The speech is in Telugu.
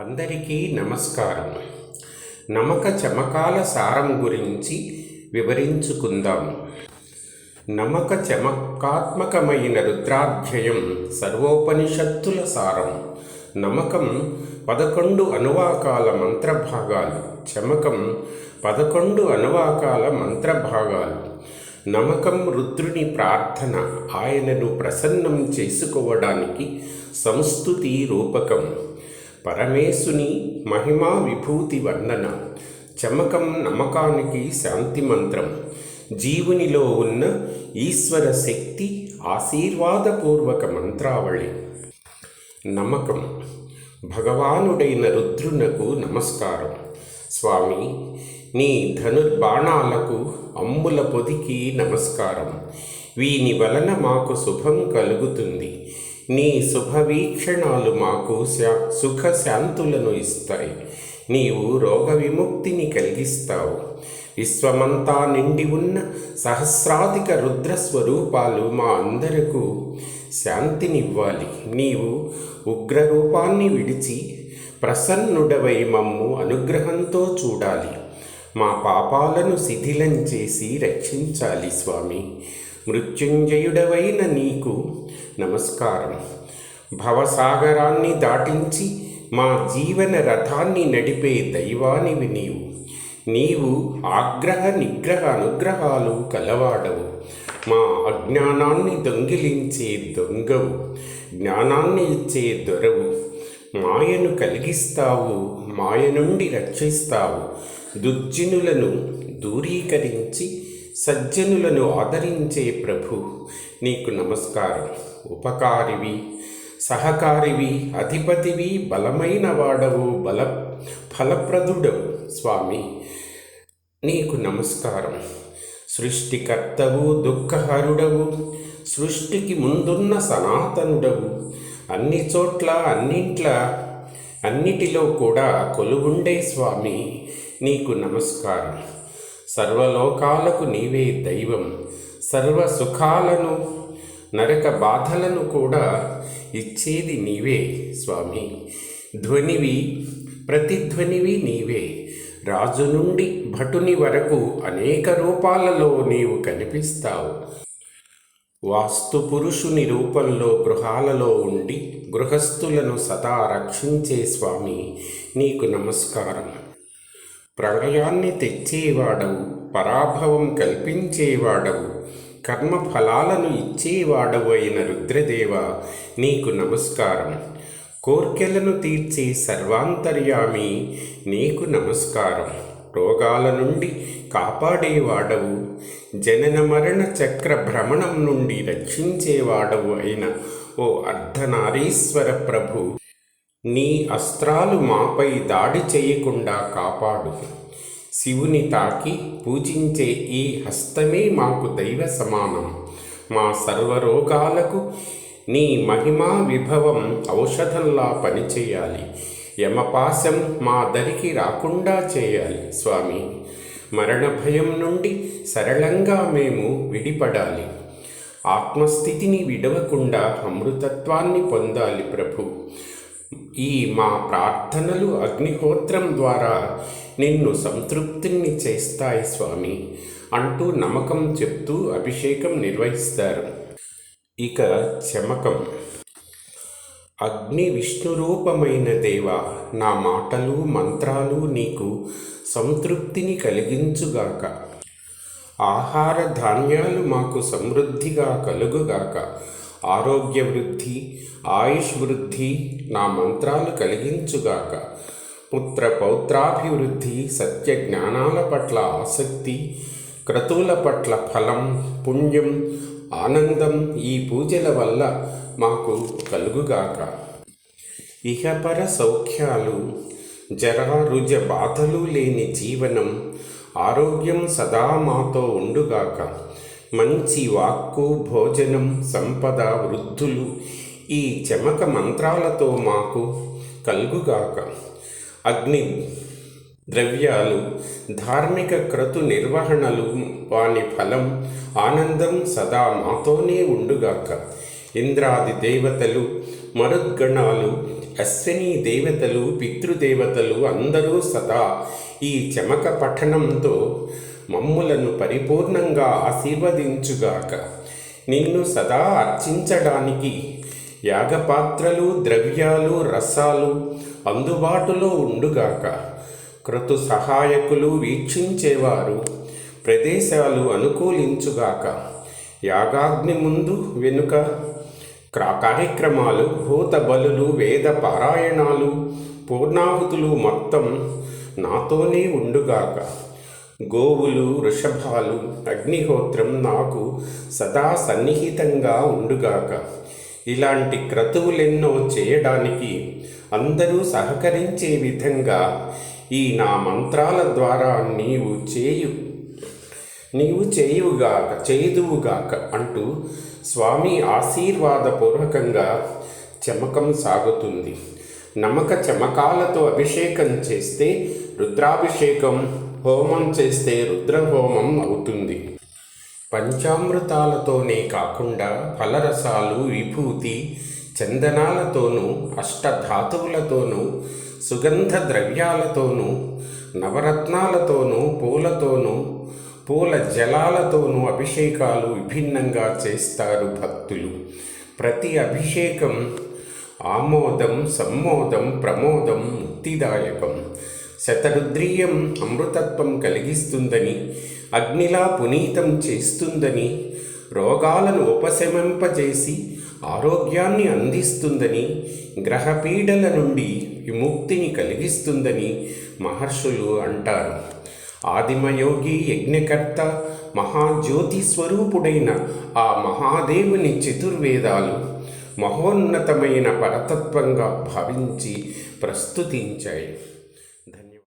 అందరికీ నమస్కారం. నమక చమకాల సారం గురించి వివరించుకుందాం. నమక చమకాత్మకమైన రుద్రాధ్యయం సర్వోపనిషత్తుల సారం. నమకం పదకొండు అనువాకాల మంత్రభాగాలు. చమకం పదకొండు అనువాకాల మంత్రభాగాలు. నమకం రుద్రుని ప్రార్థన ఆయనను ప్రసన్నం చేసుకోవడానికి సంస్తుతి రూపకం. పరమేశుని మహిమా విభూతి వర్ణన చమకం నమ్మకానికి శాంతి మంత్రం. జీవునిలో ఉన్న ఈశ్వర శక్తి ఆశీర్వాదపూర్వక మంత్రావళి. నమ్మకం భగవానుడైన రుద్రునకు నమస్కారం. స్వామి నీ ధనుర్బాణాలకు అమ్ముల పొదికి నమస్కారం. వీని వలన మాకు శుభం కలుగుతుంది. నీ శుభవీక్షణాలు మాకు శా సుఖ శాంతులను ఇస్తాయి. నీవు రోగ విముక్తిని కలిగిస్తావు. విశ్వమంతా నిండి ఉన్న సహస్రాధిక రుద్ర స్వరూపాలు మా అందరకు శాంతినివ్వాలి. నీవు ఉగ్రరూపాన్ని విడిచి ప్రసన్నుడవై మమ్ము అనుగ్రహంతో చూడాలి. మా పాపాలను శిథిలం చేసి రక్షించాలి స్వామి. మృత్యుంజయుడవైన నీకు నమస్కారం. భవసాగరాన్ని దాటించి మా జీవన రథాన్ని నడిపే దైవానివి నీవు. నీవు ఆగ్రహ నిగ్రహ అనుగ్రహాలు కలవాడవు. మా అజ్ఞానాన్ని దొంగిలించే దొంగవు. జ్ఞానాన్ని ఇచ్చే దొరవు. మాయను కలిగిస్తావు మాయ నుండి రక్షిస్తావు. దుర్జనులను దూరీకరించి సజ్జనులను ఆదరించే ప్రభు నీకు నమస్కారం. ఉపకారివి సహకారివి అధిపతివి బలమైన వాడవు బల ఫలప్రదుడవు స్వామి. నీకు నమస్కారం. సృష్టికర్తవు దుఃఖహరుడవు సృష్టికి ముందున్న సనాతనుడవు. అన్ని చోట్ల అన్నింట్ల అన్నిటిలో కూడా కొలువుండే స్వామి నీకు నమస్కారం. సర్వలోకాలకు నీవే దైవం. సర్వ సుఖాలను నరక బాధలను కూడా ఇచ్చేది నీవే స్వామి. ధ్వనివి ప్రతిధ్వనివి నీవే. రాజు నుండి భటుని వరకు అనేక రూపాలలో నీవు కనిపిస్తావు. వాస్తు పురుషుని రూపంలో గృహాలలో ఉండి గృహస్థులను సదా రక్షించే స్వామి నీకు నమస్కారం ప్రళయాన్ని తెచ్చేవాడవు పరాభవం కల్పించేవాడవు కర్మ ఫలాలను ఇచ్చేవాడవు అయిన రుద్రదేవ నీకు నమస్కారం. కోర్కెలను తీర్చే సర్వాంతర్యామి నీకు నమస్కారం. రోగాల నుండి కాపాడేవాడవు జనన మరణ చక్ర భ్రమణం నుండి రక్షించేవాడవు అయిన ఓ అర్ధనారీశ్వర ప్రభు. నీ అస్త్రాలు మాపై దాడి చేయకుండా కాపాడు. శివుని తాకి పూజించే ఈ హస్తమే మాకు దైవ సమానం. మా సర్వరోగాలకు నీ మహిమా విభవం ఔషధంలా పనిచేయాలి. యమపాశం మా దరికి రాకుండా చేయాలి స్వామి. మరణ భయం నుండి సరళంగా మేము విడిపడాలి. ఆత్మస్థితిని విడవకుండా అమృతత్వాన్ని పొందాలి ప్రభు. ఈ మా ప్రార్థనలు అగ్నిహోత్రం ద్వారా నిన్ను సంతృప్తిని చేస్తాయి స్వామి అంటూ నమ్మకం చెప్తూ అభిషేకం నిర్వహిస్తారు. ఇక చమకం. అగ్ని విష్ణు రూపమైన దేవ నా మాటలు మంత్రాలు నీకు సంతృప్తిని కలిగించుగాక. ఆహార ధాన్యాలు మాకు సమృద్ధిగా కలుగుగాక. ఆరోగ్య వృద్ధి ఆయుష్ వృద్ధి నా మంత్రాలు కలిగించుగాక. పుత్ర పౌత్రాభివృద్ధి సత్య జ్ఞానాల పట్ల ఆసక్తి క్రతువుల పట్ల ఫలం పుణ్యం ఆనందం ఈ పూజల వల్ల మాకు కలుగుగాక. ఇహపర సౌఖ్యాలు జరారుజ బాధలు లేని జీవనం ఆరోగ్యం సదా మాతో ఉండుగాక. మంచి వాక్కు భోజనం సంపద వృద్ధులు ఈ చమక మంత్రాలతో మాకు కలుగుగాక. అగ్ని ద్రవ్యాలు ధార్మిక క్రతు నిర్వహణలు వాని ఫలం ఆనందం సదా మాతోనే ఉండుగాక. ఇంద్రాది దేవతలు మరుద్గణాలు అశ్విని దేవతలు పితృదేవతలు అందరూ సదా ఈ చెమక పఠనంతో మమ్ములను పరిపూర్ణంగా ఆశీర్వదించుగాక. నిన్ను సదా అర్చించడానికి యాగపాత్రలు ద్రవ్యాలు రసాలు అందుబాటులో ఉండుగాక. క్రతు సహాయకులు వీక్షించేవారు ప్రదేశాలు అనుకూలించుగాక. యాగాగ్ని ముందు వెనుక క్రా- కార్యక్రమాలు భూత బలులు వేద పారాయణాలు పూర్ణాహుతులు మొత్తం నాతోనే ఉండుగాక. గోవులు వృషభాలు అగ్నిహోత్రం నాకు సదా సన్నిహితంగా ఉండుగాక. ఇలాంటి క్రతువులెన్నో చేయడానికి అందరూ సహకరించే విధంగా ఈ నా మంత్రాల ద్వారా నీవు చేయు. నీవు చేయుగాక చేదువుగాక అంటూ స్వామి ఆశీర్వాదపూర్వకంగా చమకం సాగుతుంది. నమ్మక చమకాలతో అభిషేకం చేస్తే రుద్రాభిషేకం హోమం చేస్తే రుద్రహోమం అవుతుంది. పంచామృతాలతోనే కాకుండా ఫలరసాలు విభూతి చందనాలతోనూ అష్టధాతువులతోనూ సుగంధ ద్రవ్యాలతోనూ నవరత్నాలతోనూ పూలతోనూ పూల జలాలతోనూ అభిషేకాలు విభిన్నంగా చేస్తారు భక్తులు. ప్రతి అభిషేకం ఆమోదం సమ్మోదం ప్రమోదం ముక్తిదాయకం. శతరుద్రీయం అమృతత్వం కలిగిస్తుందని అగ్నిలా పునీతం చేస్తుందని రోగాలను ఉపశమింపజేసి ఆరోగ్యాన్ని అందిస్తుందని గ్రహపీడల నుండి విముక్తిని కలిగిస్తుందని మహర్షులు అంటారు. ఆదిమయోగి యజ్ఞకర్త మహాజ్యోతి స్వరూపుడైన ఆ మహాదేవుని చతుర్వేదాలు మహోన్నతమైన పరతత్వంగా భావించి ప్రస్తుతించాయి